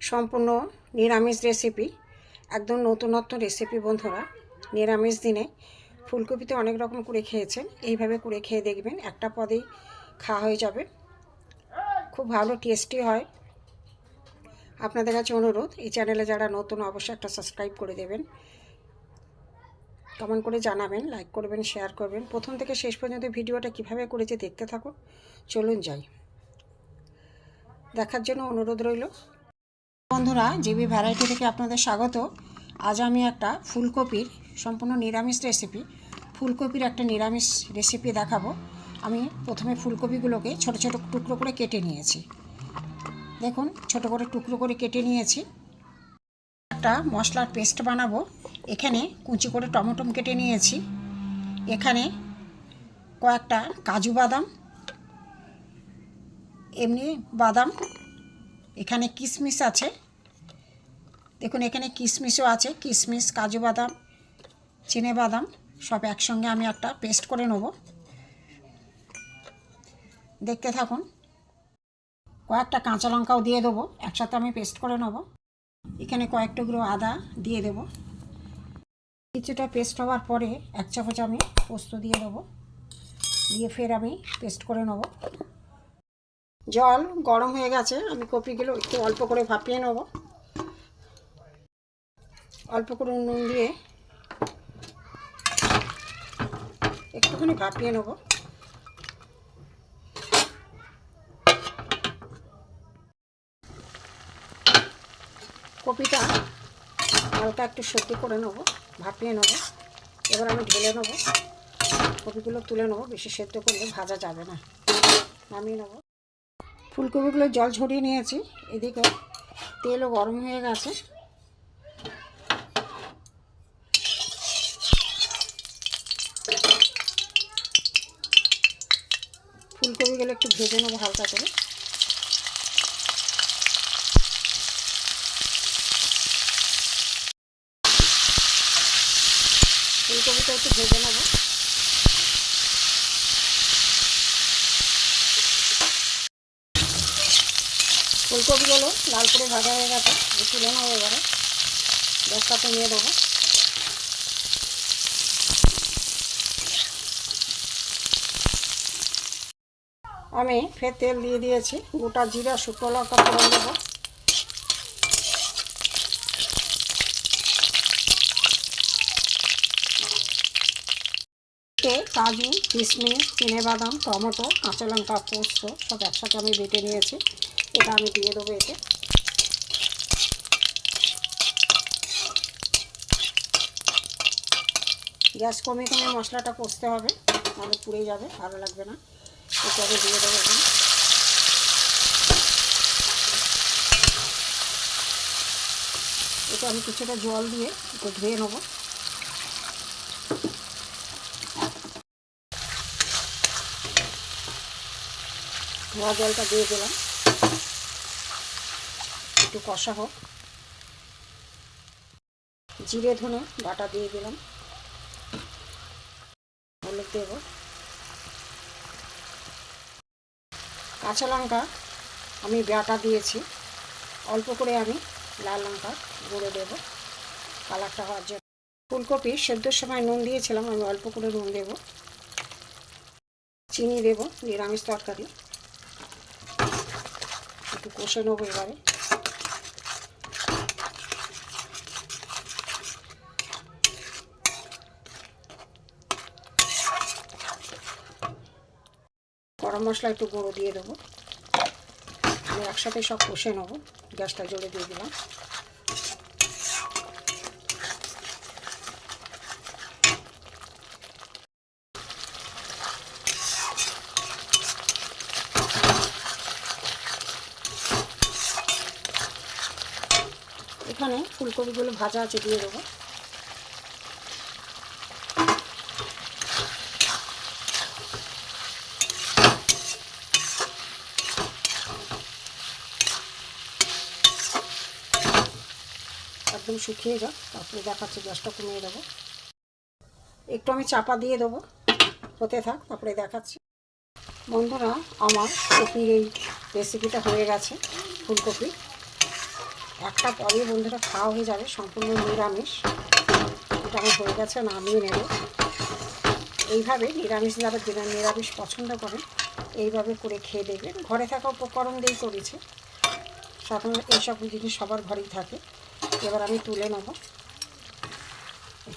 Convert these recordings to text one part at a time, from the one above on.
সম্পূর্ণ নিরামিষ রেসিপি একদম নতুনত্ব রেসিপি বন্ধুরা। নিরামিষ দিনে ফুলকপিতে অনেক রকম করে খেয়েছেন, এইভাবে করে খেয়ে দেখবেন একটা পদেই খাওয়া হয়ে যাবে। খুব ভালো টেস্টি হয়। আপনাদের কাছে অনুরোধ, এই চ্যানেলে যারা নতুন, অবশ্যই একটা সাবস্ক্রাইব করে দেবেন। কমেন্ট করে জানাবেন লাইক করবেন শেয়ার করবেন। প্রথম থেকে শেষ পর্যন্ত ভিডিওটা কীভাবে করেছে দেখতে থাকুন। চলুন যাই। দেখার জন্য অনুরোধ রইল। বন্ধুরা, জিবি ভ্যারাইটি থেকে আপনাদের স্বাগত। আজ আমি একটা ফুলকপির সম্পূর্ণ নিরামিষ রেসিপি ফুলকপির একটা নিরামিষ রেসিপি দেখাবো। আমি প্রথমে ফুলকপিগুলোকে ছোট ছোট টুকরো করে কেটে নিয়েছি। দেখুন, ছোট করে টুকরো করে কেটে নিয়েছি। একটা মশলার পেস্ট বানাবো। এখানে কুচি করে টমেটো কেটে নিয়েছি। এখানে কয়েকটা কাজু বাদাম, এমনি বাদাম এখানে কিশমিশ আছে। দেখুন, এখানে কিশমিশও আছে। কিশমিশ কাজু বাদাম, চিনে বাদাম, সব একসঙ্গে আমি একটা পেস্ট করে নেব। দেখতে থাকুন, কয়েকটা কাঁচা লঙ্কাও দিয়ে দেবো, একসাথে আমি পেস্ট করে নেব। এখানে কয়েক টুকরো আদা দিয়ে দেব। কিছুটা পেস্ট হওয়ার পরে এক চামচ আমি পোস্ত দিয়ে দেবো। দিয়ে ফের আমি পেস্ট করে নেব। জল গরম হয়ে গেছে, আমি কপিগুলো একটু অল্প করে ভাপিয়ে নেব। অল্প করে নুন দিয়ে একটুখানি ভাপিয়ে নেব। কপিটা হালকা একটু সর্দি করে নেব, ভাপিয়ে নেব। এবার আমি ঢেলে নেব। কপিগুলো তুলে নেব, বেশি সেদ্ধ করলে ভাজা যাবে না। নামিয়ে নেব। ফুলকপিগুলো জল ঝরিয়ে নিয়েছি। এদিকে তেলও গরম হয়ে গেছে। ফুলকপিগুলো একটু ভেজে নেব হালকা করে। ফুলকপিটা একটু ভেজে নেব। ফুলকপিগুলো লাল করে ভাজা হয়ে গেছে তুলে নেব এবারে। গ্যাসটা কমিয়ে দেবো। আমি ফের তেল দিয়ে দিয়েছি, গোটা জিরা, শুকনো লঙ্কা ফোড়ন দেবো। কাজু, কিশমিশ, চিনে বাদাম, টমেটো, কাঁচা লঙ্কা, পোস্ত সব একসাথে আমি বেটে নিয়েছি। এটা আমি দিয়ে দেবো এতে। গ্যাস কমিয়ে কমিয়ে মশলাটা কষতে হবে, তাহলে পুড়ে যাবে, ভালো লাগবে না। এটা আমি দিয়ে দেবো এখানে। এটা আমি কিছুটা জল দিয়ে একটু ধুয়ে নেব। জলটা দিয়ে দিলাম। একটু কষা হোক। জিরে, ধনে বাটা দিয়ে দিলাম। হলুদ দেব। কাঁচা লঙ্কা আমি বাটা দিয়েছি। অল্প করে আমি লাল লঙ্কা গুঁড়ো দেবো। কালারটা হওয়ার জন্য ফুলকপি সেদ্ধর সময় নুন দিয়েছিলাম, আমি অল্প করে নুন দেব। চিনি দেব, নিরামিষ তরকারি। একটু কষে নেব এবারে। গরম মশলা একটু গুঁড়ো দিয়ে দেবো। আমি একসাথে সব কষে নেব। গ্যাসটা জোরে দিয়ে দিলাম। এখানে ফুলকপিগুলো ভাজা আছে, দিয়ে দেবো। একদম শুকিয়ে যাক, তারপরে দেখাচ্ছি গ্যাসটা কমিয়ে দেবো। একটু আমি চাপা দিয়ে দেবো, হতে থাক, তারপরে দেখাচ্ছি। বন্ধুরা, আমার কপির এই রেসিপিটা হয়ে গেছে, ফুলকপি। একটা পরেই বন্ধুরা খাওয়া হয়ে যাবে, সম্পূর্ণ নিরামিষ। এটা আমার হয়ে গেছে নামিয়ে নেব। এইভাবে নিরামিষ যারা দিনের নিরামিষ পছন্দ করেন এইভাবে করে খেয়ে দেখবেন। ঘরে থাকা উপকরণ দিয়েই করেছে। সাধারণত এইসব জিনিস সবার ঘরেই থাকে। এবার আমি তুলে নেব।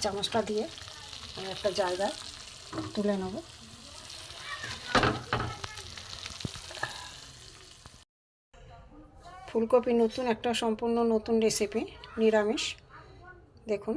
চামচটা দিয়ে আমি একটা জায়গায় তুলে নেব। ফুলকপি নতুন, একটা সম্পূর্ণ নতুন রেসিপি নিরামিষ। দেখুন।